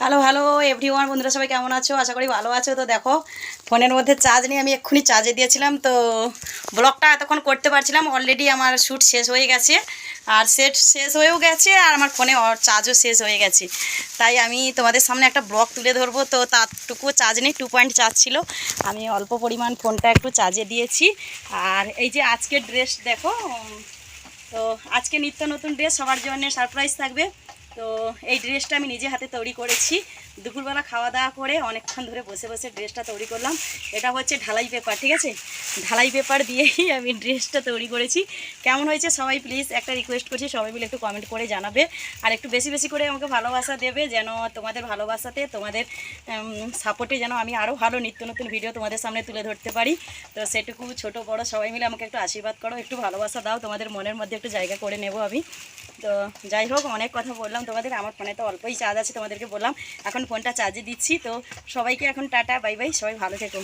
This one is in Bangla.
হ্যালো হ্যালো এভরিওয়ান বন্ধুরা সবাই কেমন আছো? আশা করি ভালো আছো। তো দেখো, ফোনের মধ্যে চার্জ নিয়ে আমি এক্ষুনি চার্জে দিয়েছিলাম, তো ব্লগটা এতক্ষণ করতে পারছিলাম। অলরেডি আমার শ্যুট শেষ হয়ে গেছে, আর সেট শেষ হয়েও গেছে, আর আমার ফোনে চার্জও শেষ হয়ে গেছে। তাই আমি তোমাদের সামনে একটা ব্লগ তুলে ধরবো, তো তারটুকু চার্জ নেই টু পয়েন্ট চার্জ ছিল। আমি অল্প পরিমাণ ফোনটা একটু চার্জে দিয়েছি। আর এই যে আজকের ড্রেস দেখো, তো আজকে নিত্য নতুন ড্রেস সবার জন্য সারপ্রাইজ থাকবে। তো এই ড্রেসটা আমি নিজে হাতে তৈরি করেছি। দুপুরবেলা খাওয়া দাওয়া করে অনেকক্ষণ ধরে বসে বসে ড্রেসটা তৈরি করলাম। এটা হচ্ছে ঢালাই পেপার, ঠিক আছে? ঢালাই পেপার দিয়েই আমি ড্রেসটা তৈরি করেছি। কেমন হয়েছে সবাই প্লিজ একটা রিকোয়েস্ট করছি, সবাই মিলে একটু কমেন্ট করে জানাবে। আর একটু বেশি বেশি করে আমাকে ভালোবাসা দেবে, যেন তোমাদের ভালোবাসাতে, তোমাদের সাপোর্টে যেন আমি আরও ভালো নিত্য নতুন ভিডিও তোমাদের সামনে তুলে ধরতে পারি। তো সেটুকু ছোট বড় সবাই মিলে আমাকে একটু আশীর্বাদ করো, একটু ভালোবাসা দাও, তোমাদের মনের মধ্যে একটু জায়গা করে নেব আমি। তো যাই হোক, অনেক কথা বললাম তোমাদের, আমার ফোনে তো অল্পই চার্জ আছে তোমাদেরকে বললাম। এখন ফোনটা চার্জে দিচ্ছি, তো সবাইকে এখন টাটা, বাই বাই, সবাই ভালো থেকো।